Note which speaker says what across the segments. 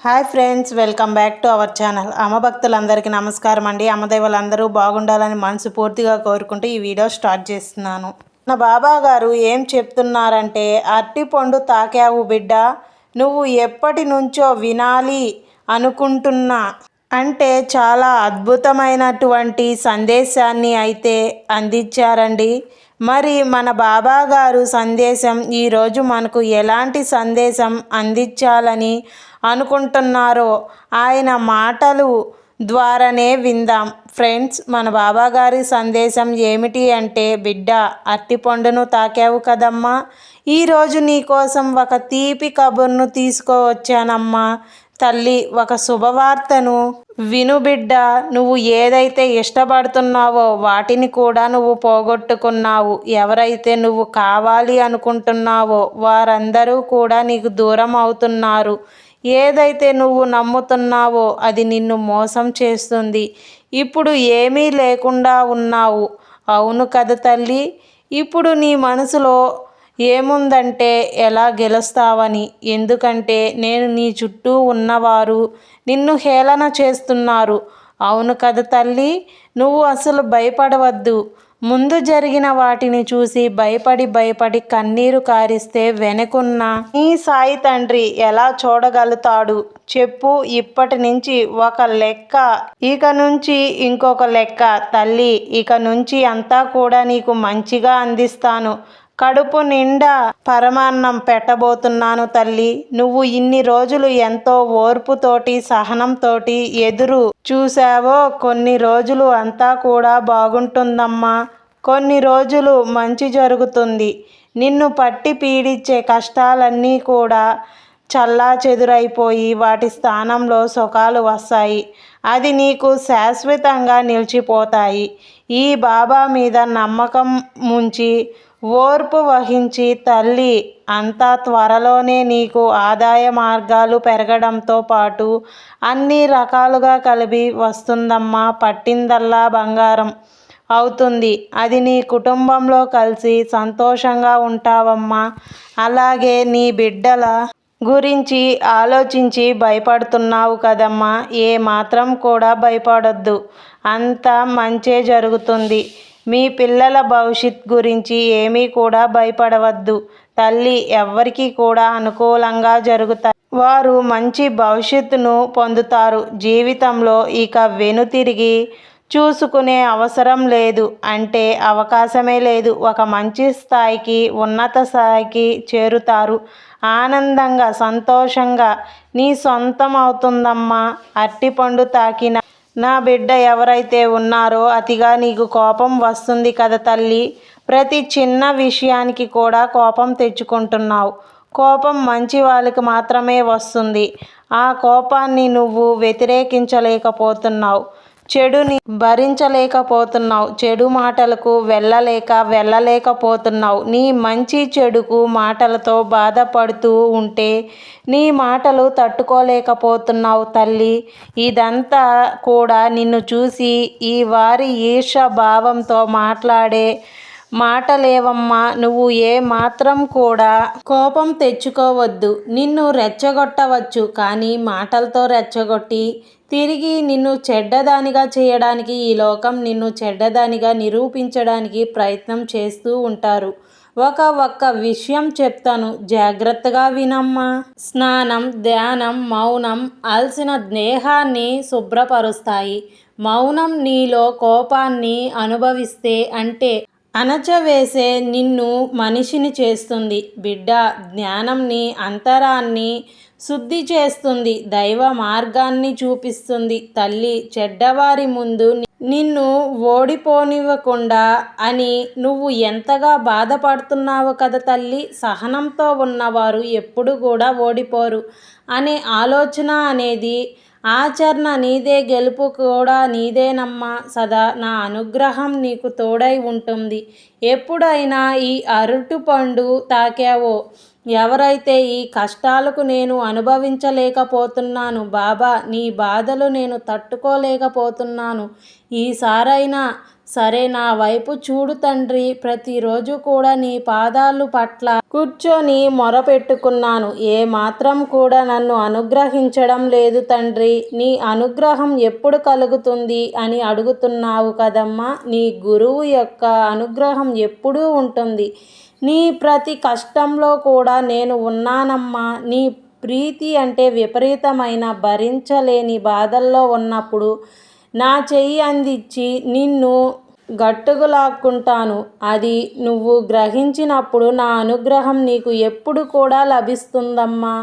Speaker 1: Hi friends welcome back to our channel. అమ్మ భక్తులందరికీ నమస్కారం అండి. అమ్మదేవులందరూ బాగుండాలని మనసు పూర్తిగా కోరుకుంటూ ఈ వీడియో స్టార్ట్ చేస్తున్నాను. నా బాబా గారు ఏం చెప్తున్నారంటే అరటి పండు తాకావు బిడ్డ నువ్వు ఎప్పటి నుంచో వినాలి అనుకుంటున్నా. అంటే చాలా అద్భుతమైనటువంటి సందేశాన్ని అయితే అందించారండి. మరి మన బాబా గారు సందేశం ఈరోజు మనకు ఎలాంటి సందేశం అందించాలని అనుకుంటున్నారో ఆయన మాటలు ద్వారానే విందాం. ఫ్రెండ్స్ మన బాబా గారి సందేశం ఏమిటి అంటే బిడ్డ అరటిపండును తాకావు కదమ్మా. ఈరోజు నీ కోసం ఒక తీపి కబుర్ను తీసుకువచ్చానమ్మా తల్లి ఒక శుభవార్తను విను బిడ్డ నువ్వు ఏదైతే ఇష్టపడుతున్నావో వాటిని కూడా నువ్వు పోగొట్టుకున్నావు. ఎవరైతే నువ్వు కావాలి అనుకుంటున్నావో వారందరూ కూడా నీకు దూరం అవుతున్నారు. ఏదైతే నువ్వు నమ్ముతున్నావో అది నిన్ను మోసం చేస్తుంది. ఇప్పుడు ఏమీ లేకుండా ఉన్నావు. అవును కదా తల్లి ఇప్పుడు నీ మనసులో ఏముందంటే ఎలా గెలుస్తావని? ఎందుకంటే నేను నీ చుట్టూ ఉన్నవారు నిన్ను హేళన చేస్తున్నారు. అవును కదా తల్లి నువ్వు అసలు భయపడవద్దు. ముందు జరిగిన వాటిని చూసి భయపడి భయపడి కన్నీరు కారిస్తే వెనుకున్న నీ సాయి తండ్రి ఎలా చూడగలుగుతాడు? చెప్పు ఇప్పటి నుంచి ఒక లెక్క. ఇక నుంచి ఇంకొక లెక్క. తల్లి ఇక నుంచి అంతా కూడా నీకు మంచిగా అందిస్తాను. కడుపు నిండా పరమాన్నం పెట్టబోతున్నాను తల్లి. నువ్వు ఇన్ని రోజులు ఎంతో ఓర్పుతోటి సహనంతోటి ఎదురు చూసావో కొన్ని రోజులు అంతా కూడా బాగుంటుందమ్మా. కొన్ని రోజులు మంచి జరుగుతుంది. నిన్ను పట్టి పీడించే కష్టాలన్నీ కూడా చల్లా చెదురైపోయి వాటి స్థానంలో సుఖాలు వస్తాయి. అది నీకు శాశ్వతంగా నిలిచిపోతాయి. ఈ బాబా మీద నమ్మకం ముంచి ఓర్పు వహించి తల్లి అంతా త్వరలోనే నీకు ఆదాయ మార్గాలు పెరగడంతో పాటు అన్ని రకాలుగా కలిపి వస్తుందమ్మా పట్టిందల్లా బంగారం అవుతుంది. అది నీ కుటుంబంలో కలిసి సంతోషంగా ఉంటావమ్మా. అలాగే నీ బిడ్డల గురించి ఆలోచించి భయపడుతున్నావు కదమ్మా. ఏ మాత్రం కూడా భయపడొద్దు. అంతా మంచే జరుగుతుంది. మీ పిల్లల భవిష్యత్ గురించి ఏమీ కూడా భయపడవద్దు. తల్లి ఎవ్వరికీ కూడా అనుకూలంగా జరుగుతాయి. వారు మంచి భవిష్యత్తును పొందుతారు. జీవితంలో ఇక వెనుతిరిగి చూసుకునే అవసరం లేదు. అంటే అవకాశమే లేదు. ఒక మంచి స్థాయికి ఉన్నత స్థాయికి చేరుతారు. ఆనందంగా సంతోషంగా నీ సొంతం అవుతుందమ్మా అరటిపండు తాకిన నా బిడ్డ ఎవరైతే ఉన్నారో అతిగా నీకు కోపం వస్తుంది కదా తల్లి. ప్రతి చిన్న విషయానికి కూడా కోపం తెచ్చుకుంటున్నావు. కోపం మంచి వాళ్ళకి మాత్రమే వస్తుంది. ఆ కోపాన్ని నువ్వు వ్యతిరేకించలేకపోతున్నావు. చెడుని భరించలేకపోతున్నావు చెడు మాటలకు వెళ్ళలేక వెళ్ళలేకపోతున్నావు. నీ మంచి చెడుకు మాటలతో బాధపడుతూ ఉంటే నీ మాటలు తట్టుకోలేకపోతున్నావు తల్లి. ఇదంతా కూడా నిన్ను చూసి ఈ వారి ఈర్ష భావంతో మాట్లాడే మాటలేవమ్మా నువ్వు ఏ మాత్రం కూడా కోపం తెచ్చుకోవద్దు. నిన్ను రెచ్చగొట్టవచ్చు కానీ మాటలతో రెచ్చగొట్టి తిరిగి నిన్ను చెడ్డదానిగా చేయడానికి ఈ లోకం నిన్ను చెడ్డదానిగా నిరూపించడానికి ప్రయత్నం చేస్తూ ఉంటారు. ఒక ఒక్క విషయం చెప్తాను జాగ్రత్తగా వినమ్మా. స్నానం ధ్యానం మౌనం అలసిన దేహాన్ని శుభ్రపరుస్తాయి. మౌనం నీలో కోపాన్ని అనుభవిస్తే అంటే అణచవేసే నిన్ను మనిషిని చేస్తుంది. బిడ్డ జ్ఞానంని అంతరాన్ని శుద్ధి చేస్తుంది. దైవ మార్గాన్ని చూపిస్తుంది. తల్లి చెడ్డవారి ముందు నిన్ను ఓడిపోనివ్వకుండా అని నువ్వు ఎంతగా బాధపడుతున్నావు కదా తల్లి. సహనంతో ఉన్నవారు ఎప్పుడు కూడా ఓడిపోరు. అనే ఆలోచన అనేది ఆచరణ నీదే గెలుపు కూడా నీదేనమ్మా. సదా నా అనుగ్రహం నీకు తోడై ఉంటుంది. ఎప్పుడైనా ఈ అరటిపండు తాకావో ఎవరైతే ఈ కష్టాలకు నేను అనుభవించలేకపోతున్నాను బాబా నీ బాధలు నేను తట్టుకోలేకపోతున్నాను. ఈసారైనా సరే నా వైపు చూడు తండ్రి ప్రతిరోజు కూడా నీ పాదాలు పట్ల కూర్చొని మొరపెట్టుకున్నాను. ఏ మాత్రం కూడా నన్ను అనుగ్రహించడం లేదు తండ్రి. నీ అనుగ్రహం ఎప్పుడు కలుగుతుంది అని అడుగుతున్నావు కదమ్మా. నీ గురువు యొక్క అనుగ్రహం ఎప్పుడూ ఉంటుంది. నీ ప్రతి కష్టంలో కూడా నేను ఉన్నానమ్మా. నీ ప్రీతి అంటే విపరీతమైన భరించలేని బాధల్లో ఉన్నప్పుడు నా చెయ్యి అందించి నిన్ను గట్టుగులాక్కుంటాను అది నువ్వు గ్రహించినప్పుడు నా అనుగ్రహం నీకు ఎప్పుడు కూడా లభిస్తుందమ్మా.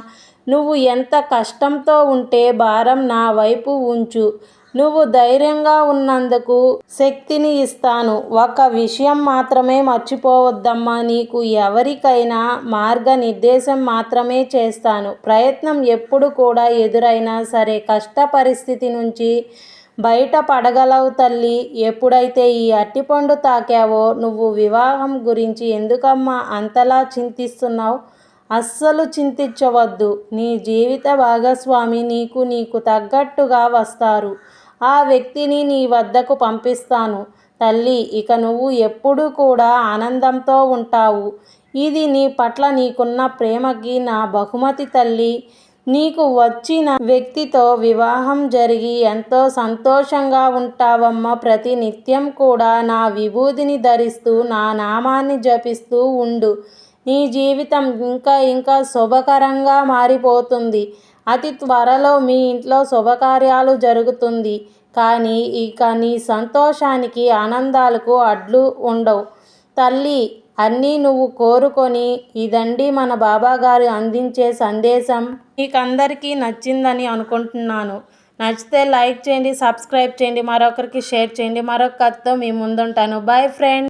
Speaker 1: నువ్వు ఎంత కష్టంతో ఉంటే భారం నా వైపు ఉంచు. నువ్వు ధైర్యంగా ఉన్నందుకు శక్తిని ఇస్తాను. ఒక విషయం మాత్రమే మర్చిపోవద్దమ్మా. నీకు ఎవరికైనా మార్గనిర్దేశం మాత్రమే చేస్తాను. ప్రయత్నం ఎప్పుడు కూడా ఎదురైనా సరే కష్ట పరిస్థితి నుంచి బయట పడగలవు తల్లి. ఎప్పుడైతే ఈ అట్టిపండు తాకావో నువ్వు వివాహం గురించి ఎందుకమ్మా అంతలా చింతిస్తున్నావు? అస్సలు చింతించవద్దు. నీ జీవిత భాగస్వామి నీకు నీకు తగ్గట్టుగా వస్తారు. ఆ వ్యక్తిని నీ వద్దకు పంపిస్తాను. తల్లి ఇక నువ్వు ఎప్పుడూ కూడా ఆనందంతో ఉంటావు. ఇది నీ పట్ల నీకున్న ప్రేమకి నా బహుమతి తల్లి. నీకు వచ్చిన వ్యక్తితో వివాహం జరిగి ఎంతో సంతోషంగా ఉంటావమ్మ. ప్రతి నిత్యం కూడా నా విభూతిని ధరిస్తూ నా నామాన్ని జపిస్తూ ఉండు. నీ జీవితం ఇంకా ఇంకా శుభకరంగా మారిపోతుంది. అతి త్వరలో మీ ఇంట్లో శుభకార్యాలు జరుగుతుంది. కానీ ఇక నీ సంతోషానికి ఆనందాలకు అడ్లు ఉండవు. తల్లి అన్నీ నువ్వు కోరుకొని ఇదండి మన బాబాగారు అందించే సందేశం. మీకందరికీ నచ్చిందని అనుకుంటున్నాను. నచ్చితే లైక్ చేయండి సబ్స్క్రైబ్ చేయండి మరొకరికి షేర్ చేయండి. మరొక కథతో మీ ముందుంటాను. Bye friend.